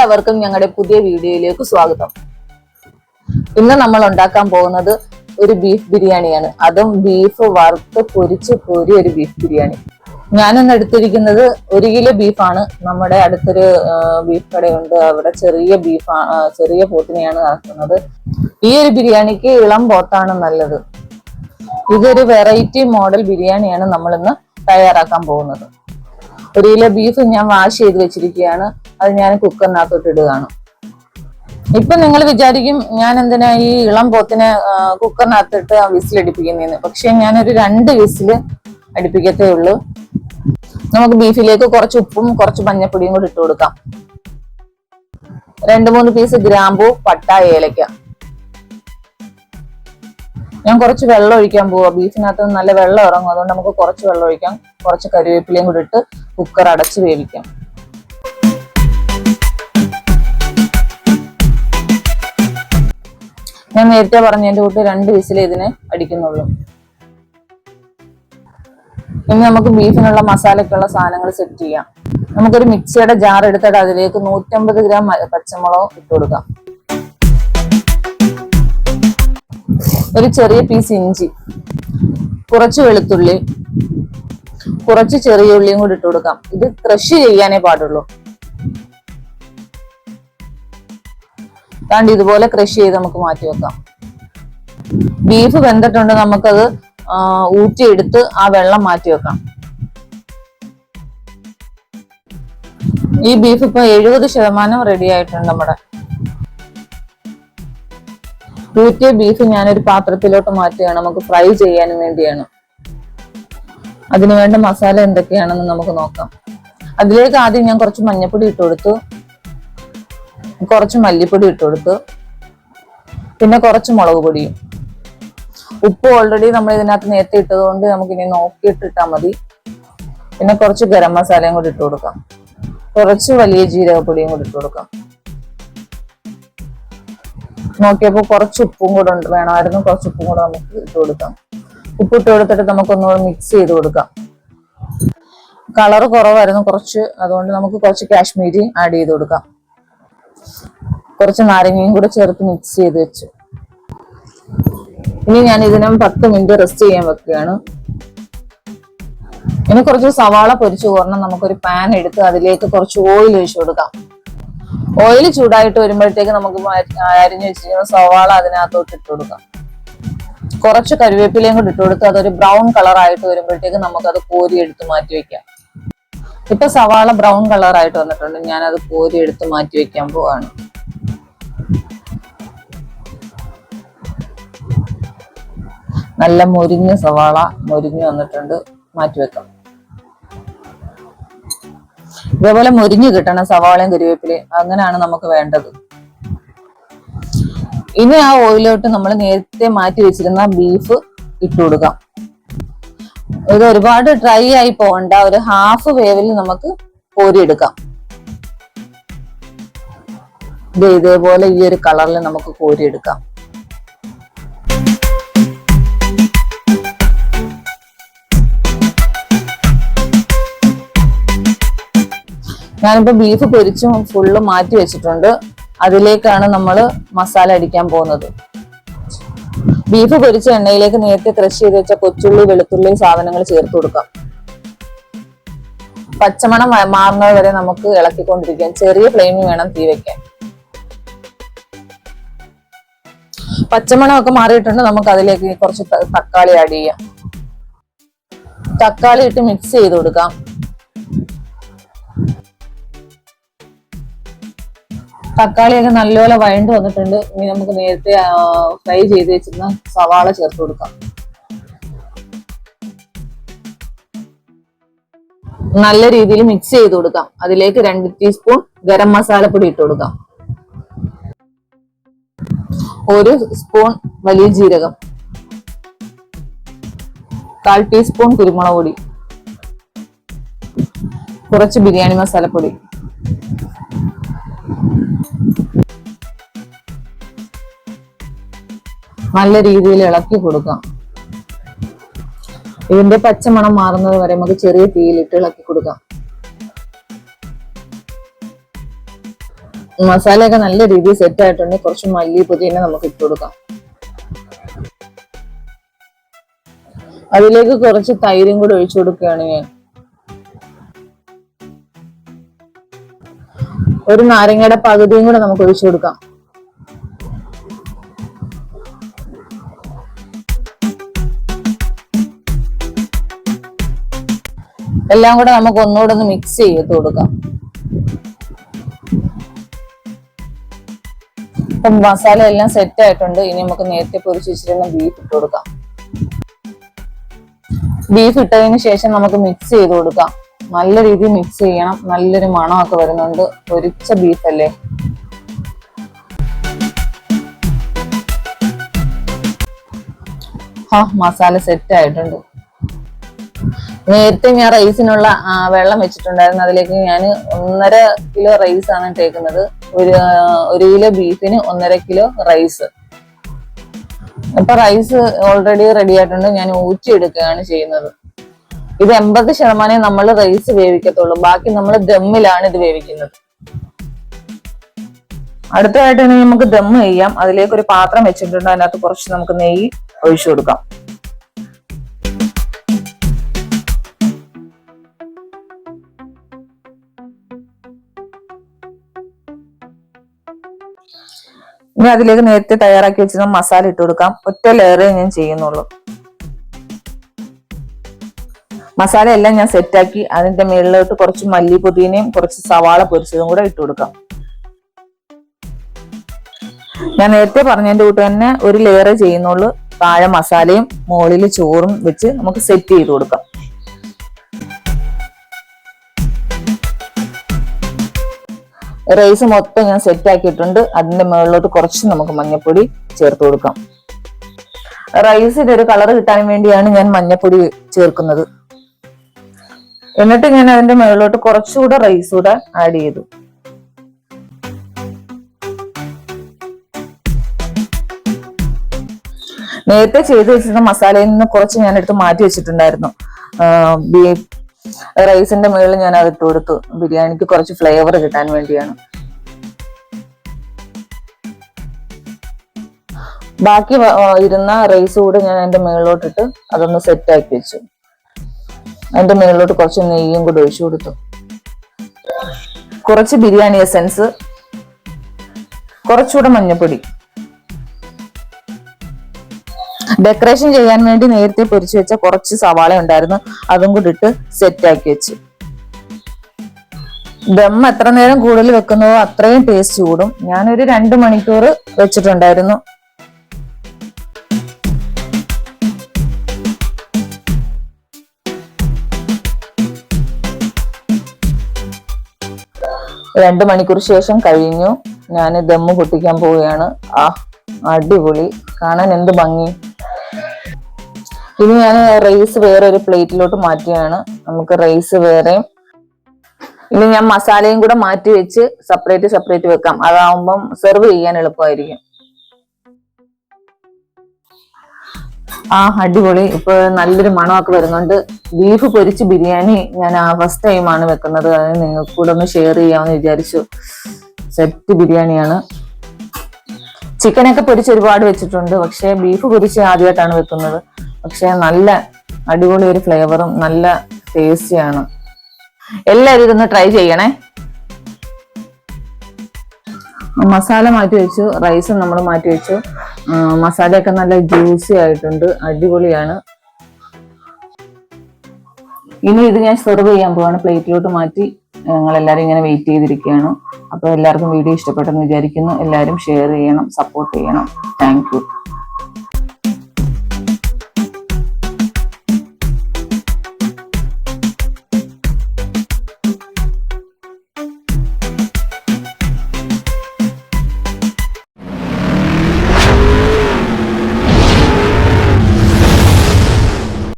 എല്ലാവർക്കും ഞങ്ങളുടെ പുതിയ വീഡിയോയിലേക്ക് സ്വാഗതം. ഇന്ന് നമ്മൾ ഉണ്ടാക്കാൻ പോകുന്നത് ഒരു ബീഫ് ബിരിയാണിയാണ്. അതും ബീഫ് വറുത്ത് പൊരിച്ച് പൊരി ഒരു ബീഫ് ബിരിയാണി. ഞാനിന്ന് എടുത്തിരിക്കുന്നത് ഒരു കിലോ ബീഫാണ് നമ്മുടെ അടുത്തൊരു ബീഫ് കടയുണ്ട്. അവിടെ ചെറിയ ബീഫ് ചെറിയ പോത്തിനെയാണ് ഇറക്കുന്നത് ഈ ഒരു ബിരിയാണിക്ക് ഇളം പോത്താണ് നല്ലത്. ഇതൊരു വെറൈറ്റി മോഡൽ ബിരിയാണിയാണ് നമ്മൾ ഇന്ന് തയ്യാറാക്കാൻ പോകുന്നത്. ഒരു കിലോ ബീഫ് ഞാൻ വാഷ് ചെയ്ത് വെച്ചിരിക്കുകയാണ്. അത് ഞാൻ കുക്കറിനകത്തോട്ട് ഇടുകയാണ്. ഇപ്പൊ നിങ്ങൾ വിചാരിക്കും ഞാൻ എന്തിനാ ഈ ഇളം പോത്തിനെ കുക്കറിനകത്തിട്ട് വിസിലടിപ്പിക്കുന്നതെന്ന് പക്ഷെ ഞാനൊരു രണ്ട് വിസിൽ അടിപ്പിക്കത്തേ ഉള്ളൂ. നമുക്ക് ബീഫിലേക്ക് കുറച്ച് ഉപ്പും കുറച്ച് മഞ്ഞപ്പൊടിയും കൂടി ഇട്ട് കൊടുക്കാം. രണ്ട് മൂന്ന് പീസ് ഗ്രാമ്പു പട്ട ഏലക്ക. ഞാൻ കുറച്ച് വെള്ളം ഒഴിക്കാൻ പോവാ. ബീഫിനകത്ത് നല്ല വെള്ളം ഇറങ്ങും. അതുകൊണ്ട് നമുക്ക് കുറച്ച് വെള്ളം ഒഴിക്കാം. കുറച്ച് കറിവേപ്പിലയും കൂടി ഇട്ട് കുക്കർ അടച്ച് വേവിക്കാം. ഞാൻ നേരത്തെ പറഞ്ഞ എന്റെ കൂട്ട് രണ്ട് വിസിലേ ഇതിനെ അടിക്കുന്നുള്ളൂ. ഇനി നമുക്ക് ബീഫിനുള്ള മസാലയ്ക്കുള്ള സാധനങ്ങൾ സെറ്റ് ചെയ്യാം. നമുക്കൊരു മിക്സിയുടെ ജാർ എടുത്തിട്ട് അതിലേക്ക് നൂറ്റമ്പത് ഗ്രാം പച്ചമുളക് ഇട്ട് കൊടുക്കാം. ഒരു ചെറിയ പീസ് ഇഞ്ചി കുറച്ച് വെളുത്തുള്ളി കുറച്ച് ചെറിയ ഉള്ളിയും കൂടി ഇട്ട് കൊടുക്കാം. ഇത് ക്രഷ് ചെയ്യാനേ പാടുള്ളൂ. കണ്ട് ഇതുപോലെ ക്രഷ് ചെയ്ത് നമുക്ക് മാറ്റി വെക്കാം. ബീഫ് വെന്തിട്ടുണ്ട് നമുക്കത് ഊറ്റിയെടുത്ത് ആ വെള്ളം മാറ്റി വെക്കാം. ഈ ബീഫ് ഇപ്പൊ എഴുപത് ശതമാനം റെഡി ആയിട്ടുണ്ട് നമ്മുടെ ഊറ്റിയ ബീഫ് ഞാനൊരു പാത്രത്തിലോട്ട് മാറ്റുകയാണ്. നമുക്ക് ഫ്രൈ ചെയ്യാനും വേണ്ടിയാണ്. അതിനു വേണ്ട മസാല എന്തൊക്കെയാണെന്ന് നമുക്ക് നോക്കാം. അതിലേക്ക് ആദ്യം ഞാൻ കുറച്ച് മഞ്ഞപ്പൊടി ഇട്ട് കൊടുത്തു. കുറച്ച് മല്ലിപ്പൊടി ഇട്ട് കൊടുത്തു. പിന്നെ കുറച്ച് മുളക് പൊടിയും. ഉപ്പ് ഓൾറെഡി നമ്മൾ ഇതിനകത്ത് നേരത്തെ ഇട്ടതുകൊണ്ട് നമുക്ക് ഇനി നോക്കിയിട്ട് ഇട്ടാൽ മതി. പിന്നെ കുറച്ച് ഗരം മസാലയും കൂടി ഇട്ട് കൊടുക്കാം. കുറച്ച് വലിയ ജീരകപ്പൊടിയും കൂടി ഇട്ട് കൊടുക്കാം. നോക്കിയപ്പോൾ കുറച്ച് ഉപ്പും കൂടെ ഉണ്ട്. വേണമായിരുന്നു കുറച്ച് ഉപ്പും കൂടെ നമുക്ക് ഇട്ട് കൊടുക്കാം. ഉപ്പിട്ട് കൊടുത്തിട്ട് നമുക്കൊന്നുകൂടെ മിക്സ് ചെയ്ത് കൊടുക്കാം. കളർ കുറവായിരുന്നു കുറച്ച്. അതുകൊണ്ട് നമുക്ക് കുറച്ച് കാശ്മീരി ആഡ് ചെയ്ത് കൊടുക്കാം. കുറച്ച് നാരങ്ങയും കൂടെ ചേർത്ത് മിക്സ് ചെയ്ത് വെച്ചു. ഇനി ഞാൻ ഇതിനെ പത്ത് മിനിറ്റ് റെസ്റ്റ് ചെയ്യാൻ വെക്കുകയാണ്. ഇനി കുറച്ച് സവാള പൊരിച്ചു കോരണം നമുക്കൊരു പാൻ എടുത്ത് അതിലേക്ക് കുറച്ച് ഓയിൽ ഒഴിച്ചു കൊടുക്കാം. ഓയിൽ ചൂടായിട്ട് വരുമ്പോഴത്തേക്ക് നമുക്ക് അരിഞ്ഞു വെച്ചിരിക്കുന്ന സവാള അതിനകത്തോട്ട് ഇട്ട് കൊടുക്കാം. കുറച്ച് കരുവേപ്പിലയും കൂടി ഇട്ട് കൊടുത്ത് അതൊരു ബ്രൗൺ കളർ ആയിട്ട് വരുമ്പോഴത്തേക്ക് നമുക്കത് കോരി എടുത്ത് മാറ്റി വെക്കാം. ഇപ്പൊ സവാള ബ്രൗൺ കളർ ആയിട്ട് വന്നിട്ടുണ്ട്. ഞാനത് കോരി എടുത്ത് മാറ്റി വെക്കാൻ പോവാണ്. നല്ല മൊരിഞ്ഞ സവാള മൊരിഞ്ഞു വന്നിട്ടുണ്ട്. മാറ്റി വെക്കാം. ഇതേപോലെ മുരിഞ്ഞു കിട്ടണം സവാളയും കരിവേപ്പിലയും. അങ്ങനെയാണ് നമുക്ക് വേണ്ടത്. ഇനി ആ ഓയിലോട്ട് നമ്മൾ നേരത്തെ മാറ്റി വെച്ചിരുന്ന ബീഫ് ഇട്ടു കൊടുക്കാം. ഇത് ഒരുപാട് ഡ്രൈ ആയി പോകണ്ട ഒരു ഹാഫ് വേവിൽ നമുക്ക് കോരിയെടുക്കാം. ഇത് ഇതേപോലെ ഈ ഒരു കളറിൽ നമുക്ക് കോരിയെടുക്കാം. ഞാനിപ്പോ ബീഫ് പൊരിച്ചും ഫുള്ള് മാറ്റി വെച്ചിട്ടുണ്ട്. അതിലേക്കാണ് നമ്മൾ മസാല അടിക്കാൻ പോകുന്നത്. ബീഫ് പൊരിച്ച എണ്ണയിലേക്ക് നേരത്തെ ക്രഷ് ചെയ്ത് വെച്ച കൊച്ചുള്ളി വെളുത്തുള്ളി സാധനങ്ങൾ ചേർത്ത് കൊടുക്കാം. പച്ചമണം മാറുന്നത് വരെ നമുക്ക് ഇളക്കിക്കൊണ്ടിരിക്കാം. ചെറിയ ഫ്ലെയിമിൽ വേണം തീ വെക്കാൻ. പച്ചമണമൊക്കെ മാറിയിട്ടുണ്ട്. നമുക്ക് അതിലേക്ക് കുറച്ച് തക്കാളി ആഡ് ചെയ്യാം. തക്കാളി ഇട്ട് മിക്സ് ചെയ്ത് കൊടുക്കാം. തക്കാളിയൊക്കെ നല്ലപോലെ വഴണ്ട് വന്നിട്ടുണ്ട്. ഇനി നമുക്ക് നേരത്തെ ഫ്രൈ ചെയ്ത് വെച്ചിരുന്ന സവാള ചേർത്ത് കൊടുക്കാം. നല്ല രീതിയിൽ മിക്സ് ചെയ്ത് കൊടുക്കാം. അതിലേക്ക് രണ്ട് ടീസ്പൂൺ ഗരം മസാലപ്പൊടി ഇട്ട് കൊടുക്കാം. ഒരു സ്പൂൺ വലിയ ജീരകം. കാൽ ടീസ്പൂൺ കുരുമുളക് പൊടി. കുറച്ച് ബിരിയാണി മസാലപ്പൊടി നല്ല രീതിയിൽ ഇളക്കി കൊടുക്കാം. ഇതിന്റെ പച്ചമണം മാറുന്നത് വരെ നമുക്ക് ചെറിയ തീയിലിട്ട് ഇളക്കി കൊടുക്കാം. മസാലയൊക്കെ നല്ല രീതിയിൽ സെറ്റ് ആയിട്ടുണ്ട് കുറച്ച് മല്ലി പുതിന നമുക്ക് ഇട്ട് കൊടുക്കാം. അതിലേക്ക് കുറച്ച് തൈരും കൂടെ ഒഴിച്ചു കൊടുക്കുകയാണ് ഞാൻ ഒരു നാരങ്ങയുടെ പകുതിയും കൂടെ നമുക്ക് ഒഴിച്ചു കൊടുക്കാം. എല്ലാം കൂടെ നമുക്ക് ഒന്നുകൂടെ ഒന്ന് മിക്സ് ചെയ്ത് കൊടുക്കാം. അപ്പം മസാല എല്ലാം സെറ്റ് ആയിട്ടുണ്ട്. ഇനി നമുക്ക് നേരത്തെ പൊരിച്ച് വെച്ചിരുന്ന ബീഫ് ഇട്ട് കൊടുക്കാം. ബീഫ് ഇട്ടതിന് ശേഷം നമുക്ക് മിക്സ് ചെയ്ത് കൊടുക്കാം. നല്ല രീതിയിൽ മിക്സ് ചെയ്യണം. നല്ലൊരു മണമൊക്കെ വരുന്നുണ്ട്. പൊരിച്ച ബീഫ് അല്ലേ? ആ മസാല സെറ്റ് ആയിട്ടുണ്ട്. നേരത്തെ ഞാൻ റൈസിനുള്ള വെള്ളം വെച്ചിട്ടുണ്ടായിരുന്നു. അതിലേക്ക് ഞാൻ ഒന്നര കിലോ റൈസ് ആണ് ഇട്ടേക്കുന്നത് ഒരു ഒരു കിലോ ബീഫിന് ഒന്നര കിലോ റൈസ്. അപ്പൊ റൈസ് ഓൾറെഡി റെഡി ആയിട്ടുണ്ട്. ഞാൻ ഊറ്റി എടുക്കുകയാണ് ചെയ്യുന്നത്. ഇത് എൺപത് ശതമാനം നമ്മൾ റൈസ് വേവിക്കത്തുള്ളൂ. ബാക്കി നമ്മൾ ദമ്മിലാണ് ഇത് വേവിക്കുന്നത്. അടുത്തതായിട്ട് നമുക്ക് ദമ്മ് ചെയ്യാം. അതിലേക്ക് ഒരു പാത്രം വെച്ചിട്ടുണ്ട്. അതിനകത്ത് കുറച്ച് നമുക്ക് നെയ്യ് ഒഴിച്ചു കൊടുക്കാം. ഇനി അതിലേക്ക് നേരത്തെ തയ്യാറാക്കി വെച്ചിരുന്ന മസാല ഇട്ട് കൊടുക്കാം. ഒറ്റ ലെയറേ ഞാൻ ചെയ്യുന്നുള്ളൂ. മസാല എല്ലാം ഞാൻ സെറ്റാക്കി അതിന്റെ മേളിലോട്ട് കുറച്ച് മല്ലി പുതിനയും കുറച്ച് സവാള പൊരിച്ചതും കൂടെ ഇട്ട് കൊടുക്കാം. ഞാൻ നേരത്തെ പറഞ്ഞതിന്റെ കൂട്ട് തന്നെ ഒരു ലെയർ ചെയ്യുന്നുള്ളൂ. താഴെ മസാലയും മുകളിൽ ചോറും വെച്ച് നമുക്ക് സെറ്റ് ചെയ്ത് കൊടുക്കാം. റൈസ് മൊത്തം ഞാൻ സെറ്റ് ആക്കിയിട്ടുണ്ട്. അതിന്റെ മുകളിലോട്ട് കുറച്ച് നമുക്ക് മഞ്ഞപ്പൊടി ചേർത്ത് കൊടുക്കാം. റൈസിന്റെ ഒരു കളർ കിട്ടാൻ വേണ്ടിയാണ് ഞാൻ മഞ്ഞപ്പൊടി ചേർക്കുന്നത്. എന്നിട്ട് ഞാൻ അതിന്റെ മുകളിലോട്ട് കുറച്ചുകൂടെ റൈസ് കൂടെ ആഡ് ചെയ്തു. നേരത്തെ ചെയ്ത് വെച്ചിരുന്ന മസാലയിൽ നിന്ന് കുറച്ച് ഞാൻ എടുത്ത് മാറ്റി വെച്ചിട്ടുണ്ടായിരുന്നു. റൈസിന്റെ മുകളിൽ ഞാൻ അത് ഇട്ട് കൊടുത്തു. ബിരിയാണിക്ക് കുറച്ച് ഫ്ലേവർ കിട്ടാൻ വേണ്ടിയാണ്. ബാക്കി ഇരുന്ന റൈസ് കൂടെ ഞാൻ അതിന്റെ മുകളിലോട്ടിട്ട് അതൊന്ന് സെറ്റ് ആക്കി വെച്ചു. അതിന്റെ മുകളിലോട്ട് കുറച്ച് നെയ്യും കൂടെ ഒഴിച്ചു കൊടുത്തു. കുറച്ച് ബിരിയാണി എസെൻസ് കുറച്ചുകൂടെ മഞ്ഞപ്പൊടി. ഡെക്കറേഷൻ ചെയ്യാൻ വേണ്ടി നേരത്തെ പൊരിച്ചു വെച്ച കുറച്ച് സവാള ഉണ്ടായിരുന്നു. അതും കൂടി ഇട്ട് സെറ്റ് ആക്കി വെച്ചു. ദം എത്ര നേരം കൂടുതൽ വെക്കുന്നതോ അത്രയും ടേസ്റ്റ് കൂടും. ഞാനൊരു രണ്ട് മണിക്കൂർ വെച്ചിട്ടുണ്ടായിരുന്നു. രണ്ട് മണിക്കൂർ ശേഷം കഴിഞ്ഞു. ഞാൻ ദമ്മ് പൊട്ടിക്കാൻ പോവുകയാണ്. ആ അടിപൊളി. കാണാൻ എന്ത് ഭംഗി. ഇനി ഞാൻ റൈസ് വേറെ ഒരു പ്ലേറ്റിലോട്ട് മാറ്റുകയാണ് നമുക്ക് റൈസ് വേറെയും. ഇനി ഞാൻ മസാലയും കൂടെ മാറ്റി വെച്ച് സെപ്പറേറ്റ് സെപ്പറേറ്റ് വെക്കാം. അതാവുമ്പം സെർവ് ചെയ്യാൻ എളുപ്പമായിരിക്കും. ആ അടിപൊളി. ഇപ്പൊ നല്ലൊരു മണമൊക്കെ വരുന്നുണ്ട്. ബീഫ് പൊരിച്ച് ബിരിയാണി ഞാൻ ഫസ്റ്റ് ടൈമാണ് വെക്കുന്നത്. അത് നിങ്ങൾക്ക് കൂടെ ഒന്ന് ഷെയർ ചെയ്യാമെന്ന് വിചാരിച്ചു. സെറ്റ് ബിരിയാണിയാണ്. ചിക്കനൊക്കെ പൊരിച്ച് ഒരുപാട് വെച്ചിട്ടുണ്ട്. പക്ഷെ ബീഫ് പൊരിച്ച് ആദ്യമായിട്ടാണ് വെക്കുന്നത്. പക്ഷെ നല്ല അടിപൊളി ഒരു ഫ്ലേവറും നല്ല ടേസ്റ്റിയാണ് എല്ലാവരും ഇതൊന്ന് ട്രൈ ചെയ്യണേ. മസാല മാറ്റി വെച്ചു റൈസും നമ്മൾ മാറ്റി വെച്ചു. മസാലയൊക്കെ നല്ല ജ്യൂസി ആയിട്ടുണ്ട് അടിപൊളിയാണ്. ഇനി ഇത് ഞാൻ സെർവ് ചെയ്യാൻ പോവാണ്. പ്ലേറ്റിലോട്ട് മാറ്റി ഞങ്ങൾ എല്ലാവരും ഇങ്ങനെ വെയിറ്റ് ചെയ്തിരിക്കുകയാണ്. അപ്പോൾ എല്ലാവർക്കും വീഡിയോ ഇഷ്ടപ്പെട്ടെന്ന് വിചാരിക്കുന്നു. എല്ലാവരും ഷെയർ ചെയ്യണം സപ്പോർട്ട് ചെയ്യണം. താങ്ക്